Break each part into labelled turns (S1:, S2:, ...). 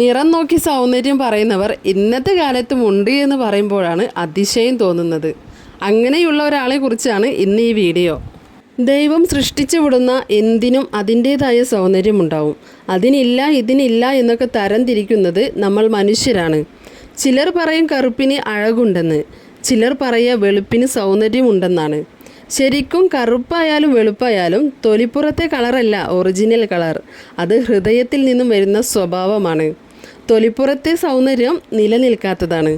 S1: നിറം നോക്കി സൗന്ദര്യം പറയുന്നവർ ഇന്നത്തെ കാലത്തും ഉണ്ട് എന്ന് പറയുമ്പോഴാണ് അതിശയം തോന്നുന്നത്. അങ്ങനെയുള്ള ഒരാളെ കുറിച്ചാണ് ഇന്ന് ഈ വീഡിയോ. ദൈവം സൃഷ്ടിച്ചു വിടുന്ന എന്തിനും അതിന്റേതായ സൗന്ദര്യമുണ്ടാവും അതിനില്ല ഇതിനില്ല എന്നൊക്കെ തരംതിരിക്കുന്നത് നമ്മൾ മനുഷ്യരാണ്. ചിലർ പറയും കറുപ്പിന് അഴകുണ്ടെന്ന്. ചിലർ പറയുക വെളുപ്പിന് സൗന്ദര്യമുണ്ടെന്നാണ്. ശരിക്കും കറുപ്പായാലും വെളുപ്പായാലും തൊലിപ്പുറത്തെ കളറല്ല ഒറിജിനൽ കളർ. അത് ഹൃദയത്തിൽ നിന്നും വരുന്ന സ്വഭാവമാണ്. തൊലിപ്പുറത്തെ സൗന്ദര്യം നിലനിൽക്കാത്തതാണ്.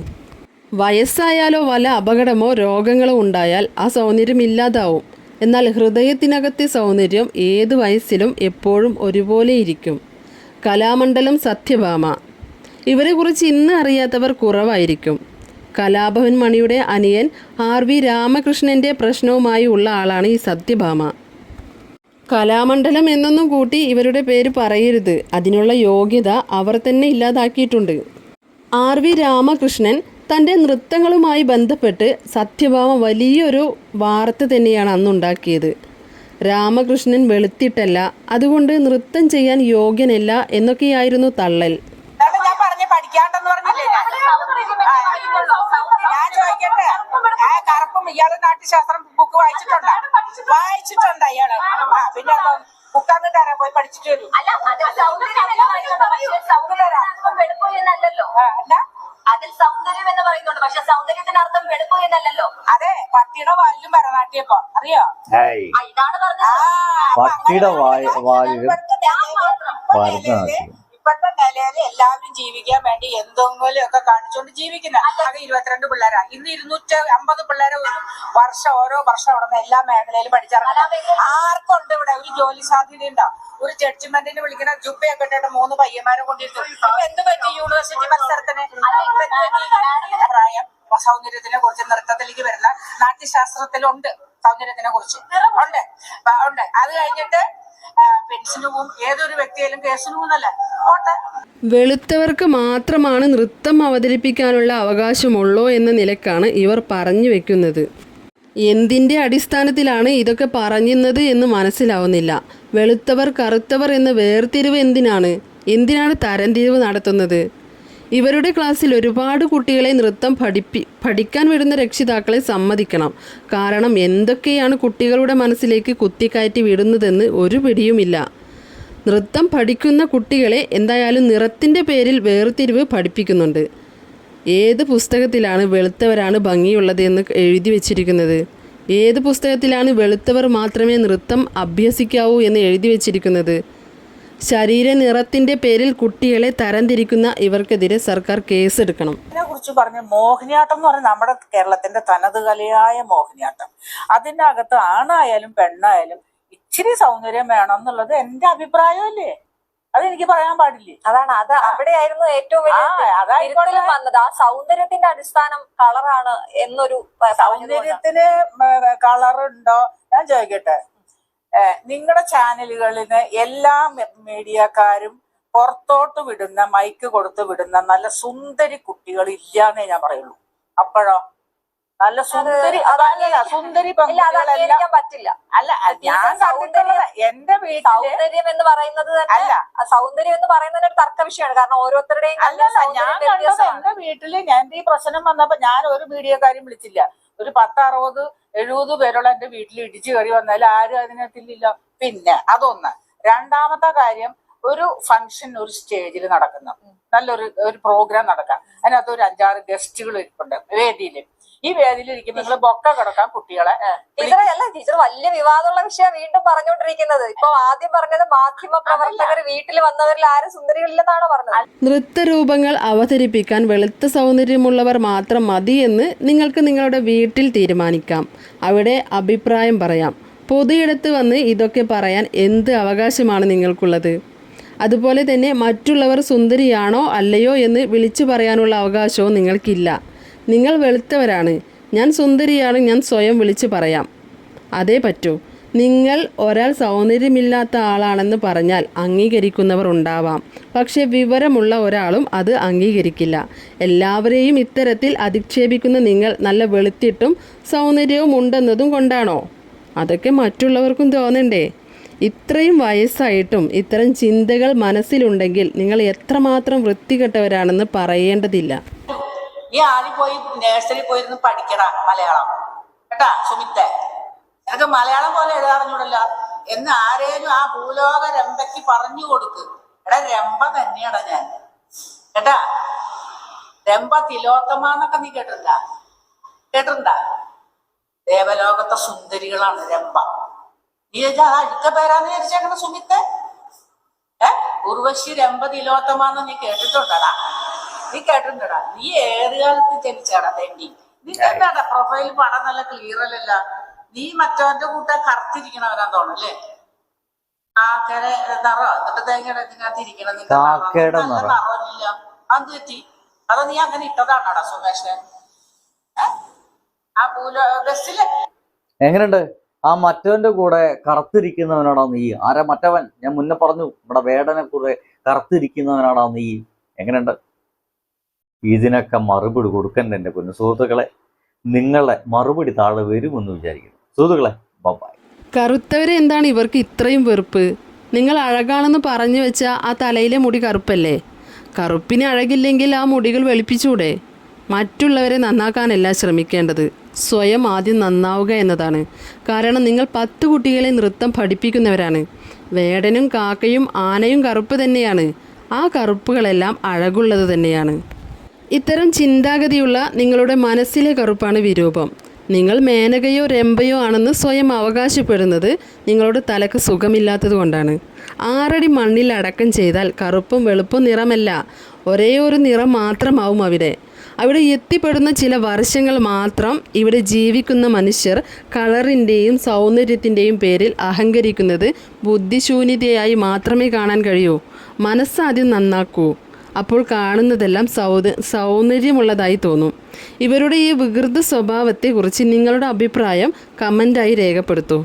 S1: വയസ്സായാലോ വല്ല അപകടമോ രോഗങ്ങളോ ഉണ്ടായാൽ ആ സൗന്ദര്യം ഇല്ലാതാവും. എന്നാൽ ഹൃദയത്തിനകത്തെ സൗന്ദര്യം ഏത് വയസ്സിലും എപ്പോഴും ഒരുപോലെ ഇരിക്കും. കലാമണ്ഡലം സത്യഭാമ. ഇവരെക്കുറിച്ച് ഇന്ന് അറിയാത്തവർ കുറവായിരിക്കും. കലാഭവൻ മണിയുടെ അനിയൻ ആർ വി രാമകൃഷ്ണന്റെ പ്രശ്നവുമായി ഉള്ള ആളാണ് ഈ സത്യഭാമ. കലാമണ്ഡലം എന്നൊന്നും കൂട്ടി ഇവരുടെ പേര് പറയരുത്. അതിനുള്ള യോഗ്യത അവർ തന്നെ ഇല്ലാതാക്കിയിട്ടുണ്ട്. ആർ വി രാമകൃഷ്ണൻ തന്റെ നൃത്തങ്ങളുമായി ബന്ധപ്പെട്ട് സത്യഭാമ വലിയൊരു വാർത്ത തന്നെയാണ് അന്നുണ്ടാക്കിയത്. രാമകൃഷ്ണൻ വെളുത്തിട്ടല്ല അതുകൊണ്ട് നൃത്തം ചെയ്യാൻ യോഗ്യനല്ല എന്നൊക്കെയായിരുന്നു തള്ളൽ
S2: ഞാൻ ഞാൻ ചോദിക്കട്ടെ കറുപ്പും ഇയാൾ നാട്യശാസ്ത്രം ബുക്ക് വായിച്ചിട്ടുണ്ടോ. വായിച്ചിട്ടുണ്ടോ ഇയാൾ ആ പിന്നെ ബുക്കാന്ന് തരാൻ പോയി പഠിച്ചിട്ട് വരും.
S3: അല്ല അതിൽ സൗന്ദര്യം എന്ന് പറയുന്നുണ്ട്. പക്ഷേ സൗന്ദര്യത്തിന് അർത്ഥം വെളുപ്പ് എന്നല്ലല്ലോ.
S2: അതെ പട്ടിയുടെ വാലിലും ഭരതനാട്യപ്പോ അറിയോ?
S3: ആ, ഇതാണ് പറഞ്ഞത്.
S2: അപ്പൊ
S4: പട്ടിയുടെ വാലിലും
S2: നിലയിൽ ഇപ്പോഴത്തെ നിലയിൽ എല്ലാവരും ജീവിക്കാൻ വേണ്ടി എന്തെങ്കിലും ഒക്കെ കാണിച്ചുകൊണ്ട് ജീവിക്കുന്ന. ആകെ ഇരുപത്തിരണ്ട് പിള്ളേരാ. ഇന്ന് ഇരുന്നൂറ്റി അമ്പത് പിള്ളേരെ ഒരു വർഷം ഓരോ വർഷം അവിടെ നിന്ന് എല്ലാ മേഖലയിലും പഠിച്ചിറങ്ങും ആർക്കുണ്ട് ഇവിടെ ഒരു ജോലി സാധ്യത ഉണ്ടോ ഒരു ജഡ്ജ്മെന്റിന് വിളിക്കുന്ന ജുബയൊക്കെ ഇട്ടിട്ട് മൂന്ന് പയ്യന്മാരെ കൊണ്ടിരുന്നു. എന്ത് പറ്റി യൂണിവേഴ്സിറ്റി മത്സരത്തിന് അഭിപ്രായം സൗന്ദര്യത്തിനെ കുറിച്ച് നൃത്തത്തിലേക്ക് വരുന്ന നാട്യശാസ്ത്രത്തിലുണ്ട് സൗന്ദര്യത്തിനെ കുറിച്ച്. ഉണ്ട്. ഉണ്ട്. അത് കഴിഞ്ഞിട്ട് ഏതൊരു
S1: വെളുത്തവർക്ക് മാത്രമാണ് നൃത്തം അവതരിപ്പിക്കാനുള്ള അവകാശമുള്ളോ എന്ന നിലക്കാണ് ഇവർ പറഞ്ഞു വെക്കുന്നത്. എന്തിന്റെ അടിസ്ഥാനത്തിലാണ് ഇതൊക്കെ പറയുന്നത് എന്ന് മനസ്സിലാവുന്നില്ല. വെളുത്തവർ കറുത്തവർ എന്ന വേർതിരിവ് എന്തിനാണ്? എന്തിനാണ് തരംതിരിവ് നടത്തുന്നത്? ഇവരുടെ ക്ലാസ്സിൽ ഒരുപാട് കുട്ടികളെ നൃത്തം പഠിപ്പി പഠിക്കാൻ വരുന്ന രക്ഷിതാക്കളെ സമ്മതിക്കണം. കാരണം എന്തൊക്കെയാണ് കുട്ടികളുടെ മനസ്സിലേക്ക് കുത്തിക്കയറ്റി വിടുന്നതെന്ന് ഒരു പിടിയുമില്ല. നൃത്തം പഠിക്കുന്ന കുട്ടികളെ എന്തായാലും നിറത്തിന്റെ പേരിൽ വേർതിരിവ് പഠിപ്പിക്കുന്നുണ്ട്. ഏത് പുസ്തകത്തിലാണ് വെളുത്തവരാണ് ഭംഗിയുള്ളത് എന്ന് എഴുതി വച്ചിരിക്കുന്നത്? ഏത് പുസ്തകത്തിലാണ് വെളുത്തവർ മാത്രമേ നൃത്തം അഭ്യസിക്കാവൂ എന്ന് എഴുതി വച്ചിരിക്കുന്നത്? ശരീര നിറത്തിന്റെ പേരിൽ കുട്ടികളെ തരംതിരിക്കുന്ന ഇവർക്കെതിരെ സർക്കാർ കേസെടുക്കണം.
S2: ഇതിനെ കുറിച്ച് പറഞ്ഞ മോഹിനിയാട്ടം എന്ന് പറഞ്ഞാൽ നമ്മുടെ കേരളത്തിന്റെ തനത് കലയായ മോഹിനിയാട്ടം. അതിന്റെ അകത്ത് ആണായാലും പെണ്ണായാലും ഇച്ചിരി സൗന്ദര്യം വേണം എന്നുള്ളത് എന്റെ അഭിപ്രായമല്ലേ അതെനിക്ക് പറയാൻ പാടില്ലേ?
S3: അതാണ്. അത് അവിടെയായിരുന്നു ഏറ്റവും വലിയ വന്നത്. ആ സൗന്ദര്യത്തിന്റെ അടിസ്ഥാനം കളറാണ് എന്നൊരു.
S2: സൗന്ദര്യത്തിന് കളറുണ്ടോ? ഞാൻ ചോദിക്കട്ടെ. നിങ്ങളുടെ ചാനലുകളിൽ എല്ലാ മീഡിയക്കാരും പുറത്തോട്ട് വിടുന്ന മൈക്ക് കൊടുത്ത് വിടുന്ന നല്ല സുന്ദരി കുട്ടികൾ ഇല്ലാന്നേ ഞാൻ പറയുള്ളൂ. അപ്പോഴോ? നല്ല സുന്ദരി
S3: അത്
S2: അതല്ല സുന്ദരി പെൺകുട്ടികളെല്ലാം
S3: പറ്റില്ല.
S2: അല്ല ഞാൻ കണ്ടിട്ടുള്ളത് എന്റെ വീട്ടിൽ
S3: സൗന്ദര്യം എന്ന് പറയുന്നത്
S2: അല്ല.
S3: സൗന്ദര്യം എന്ന് പറയുന്നത് ഒരു തർക്ക വിഷയമാണ്. കാരണം ഓരോരുത്തരുടെയും
S2: അല്ല ഞാൻ കണ്ടത്. എന്റെ വീട്ടിൽ ഞാൻ ഈ പ്രശ്നം വന്നപ്പോ ഞാൻ ഒരു മീഡിയക്കാരും വിളിച്ചില്ല. ഒരു പത്ത് അറുപത് എഴുപത് പേരോളം എന്റെ വീട്ടിൽ ഇടിച്ചു കയറി വന്നാൽ ആരും അതിനകത്തില്ല പിന്നെ അതൊന്ന്. രണ്ടാമത്തെ കാര്യം ഒരു ഫംഗ്ഷൻ ഒരു സ്റ്റേജിൽ നടക്കുന്നു. നല്ലൊരു ഒരു പ്രോഗ്രാം നടക്കാം. അതിനകത്ത് ഒരു അഞ്ചാറ് ഗസ്റ്റുകൾ ഇരിപ്പുണ്ട്. വേദിയിൽ ഈ വേദിയിൽ ഇരിക്കുമ്പോൾ നിങ്ങൾ ബൊക്ക കിടക്കാൻ കുട്ടികളെ.
S3: ടീച്ചറെ അല്ല ടീച്ചർ വലിയ വിവാദമുള്ള വിഷയം വീണ്ടും പറഞ്ഞുകൊണ്ടിരിക്കുന്നത്. ഇപ്പൊ ആദ്യം പറഞ്ഞത് മാധ്യമ പ്രവർത്തകർ വീട്ടിൽ വന്നവരിൽ ആരും സുന്ദരികളില്ലെന്നാണ് പറഞ്ഞത്?
S1: നൃത്തരൂപങ്ങൾ അവതരിപ്പിക്കാൻ വെളുത്ത സൗന്ദര്യമുള്ളവർ മാത്രം മതി എന്ന് നിങ്ങൾക്ക് നിങ്ങളുടെ വീട്ടിൽ തീരുമാനിക്കാം. അവിടെ അഭിപ്രായം പറയാം. പൊതുയിടത്ത് വന്ന് ഇതൊക്കെ പറയാൻ എന്ത് അവകാശമാണ് നിങ്ങൾക്കുള്ളത്? അതുപോലെ തന്നെ മറ്റുള്ളവർ സുന്ദരിയാണോ അല്ലയോ എന്ന് വിളിച്ചു പറയാനുള്ള അവകാശവും നിങ്ങൾക്കില്ല. നിങ്ങൾ വെളുത്തവരാണ്. ഞാൻ സുന്ദരിയാണ് ഞാൻ സ്വയം വിളിച്ചു പറയാം. അതേ പറ്റൂ. നിങ്ങൾ ഒരാൾ സൗന്ദര്യമില്ലാത്ത ആളാണെന്ന് പറഞ്ഞാൽ അംഗീകരിക്കുന്നവർ ഉണ്ടാവാം. പക്ഷേ വിവരമുള്ള ഒരാളും അത് അംഗീകരിക്കില്ല. എല്ലാവരെയും ഇത്തരത്തിൽ അധിക്ഷേപിക്കുന്ന നിങ്ങൾ നല്ല വെളുത്തിട്ടും സൗന്ദര്യവും ഉണ്ടെന്നതും കൊണ്ടാണോ? അതൊക്കെ മറ്റുള്ളവർക്കും തോന്നണ്ടേ? ഇത്രയും വയസ്സായിട്ടും ഇത്തരം ചിന്തകൾ മനസ്സിലുണ്ടെങ്കിൽ നിങ്ങൾ എത്രമാത്രം വൃത്തികെട്ടവരാണെന്ന് പറയേണ്ടതില്ല.
S2: നീ ആദ്യം പോയി നേഴ്സറി പോയിരുന്ന് പഠിക്കണ മലയാളം. കേട്ടാ സുമിത്തെ? നിനക്ക് മലയാളം പോലെ എഴുതാറിഞ്ഞൂടല്ല എന്ന് ആരേലും ആ ഭൂലോക രംഭയ്ക്ക് പറഞ്ഞു കൊടുക്ക്. എടാ രംഭ തന്നെയാടാ ഞാൻ. കേട്ടാ? രംഭ തിലോത്തമ എന്നൊക്കെ നീ കേട്ടിട്ടുണ്ട? കേട്ടിട്ടുണ്ട? ദേവലോകത്തെ സുന്ദരികളാണ് രംഭ നീ ചോദിച്ചാ അത് അടുത്ത പേരാന്ന് വിചാരിച്ചേക്കണ സുമിത്തെ? ഏ? ഉർവശി രംഭ തിലോത്തമാന്ന് നീ കേട്ടിട്ടുണ്ടടാ. നീ കേട്ടിട്ടുണ്ടടാ നീ ഏത് കാലത്ത് ജനിച്ചാടാ തെണ്ടി? നീ എന്താടാ പ്രൊഫൈൽ പടം നല്ല ക്ലിയർ അല്ലല്ല? നീ മറ്റവന്റെ കൂട്ട കറുത്തിരിക്കണവനാ തോന്നല്ലേ കാക്കയുടെ നിറോ. എന്നിട്ട് തേങ്ങയുടെ ഇതിനകത്ത് ഇരിക്കണം നിറവില്ല അത് തെറ്റി. അത് നീ അങ്ങനെ ഇട്ടതാണോടാ സുമേഷ്? ആ പൂല ബസ്സിൽ
S4: എങ്ങനെയുണ്ട്? ആ മറ്റവന്റെ കൂടെ കറുത്തിരിക്കുന്നവനാണോ നീ. ആരാ മറ്റവൻ? ഞാൻ മുന്നേ പറഞ്ഞു ഇവിടെ വേടനെ കൂടെ കറുത്തിരിക്കുന്നവനാണോ നീ. എങ്ങനെയുണ്ട്? ഇതിനൊക്കെ മറുപടി കൊടുക്കണ്ട എന്റെ പൊന്നു സുഹൃത്തുക്കളെ. നിങ്ങളെ മറുപടി താഴെ വരുമെന്ന് വിചാരിക്കുന്നു. സുഹൃത്തുക്കളെ ബൈ
S1: കറുത്തവരെ എന്താണ് ഇവർക്ക് ഇത്രയും വെറുപ്പ്? നിങ്ങൾ അഴകാണെന്ന് പറഞ്ഞു വെച്ച ആ തലയിലെ മുടി കറുപ്പല്ലേ? കറുപ്പിന് അഴകില്ലെങ്കിൽ ആ മുടികൾ വെളുപ്പിച്ചൂടെ? മറ്റുള്ളവരെ നന്നാക്കാനല്ല ശ്രമിക്കേണ്ടത്. സ്വയം ആദ്യം നന്നാവുക എന്നതാണ്. കാരണം നിങ്ങൾ പത്ത് കുട്ടികളെ നൃത്തം പഠിപ്പിക്കുന്നവരാണ്. വേടനും കാക്കയും ആനയും കറുപ്പ് തന്നെയാണ്. ആ കറുപ്പുകളെല്ലാം അഴകുള്ളത് തന്നെയാണ്. ഇത്തരം ചിന്താഗതിയുള്ള നിങ്ങളുടെ മനസ്സിലെ കറുപ്പാണ് വിരൂപം. നിങ്ങൾ മേനകയോ രംഭയോ ആണെന്ന് സ്വയം അവകാശപ്പെടുന്നത് നിങ്ങളുടെ തലക്ക് സുഖമില്ലാത്തത് കൊണ്ടാണ്. ആറടി മണ്ണിൽ അടക്കം ചെയ്താൽ കറുപ്പും വെളുപ്പും നിറമല്ല. ഒരേ ഒരു നിറം മാത്രമാവും അവിടെ. അവിടെ എത്തിപ്പെടുന്ന ചില വർഷങ്ങൾ മാത്രം ഇവിടെ ജീവിക്കുന്ന മനുഷ്യർ കളറിന്റെയും സൗന്ദര്യത്തിന്റെയും പേരിൽ അഹങ്കരിക്കുന്നത് ബുദ്ധിശൂന്യതയായി മാത്രമേ കാണാൻ കഴിയൂ. മനസ്സാദ്യം നന്നാക്കൂ. അപ്പോൾ കാണുന്നതെല്ലാം സൗന്ദ സൗന്ദര്യമുള്ളതായി തോന്നും. ഇവരുടെ ഈ വികൃത സ്വഭാവത്തെക്കുറിച്ച് നിങ്ങളുടെ അഭിപ്രായം കമന്റായി രേഖപ്പെടുത്തൂ.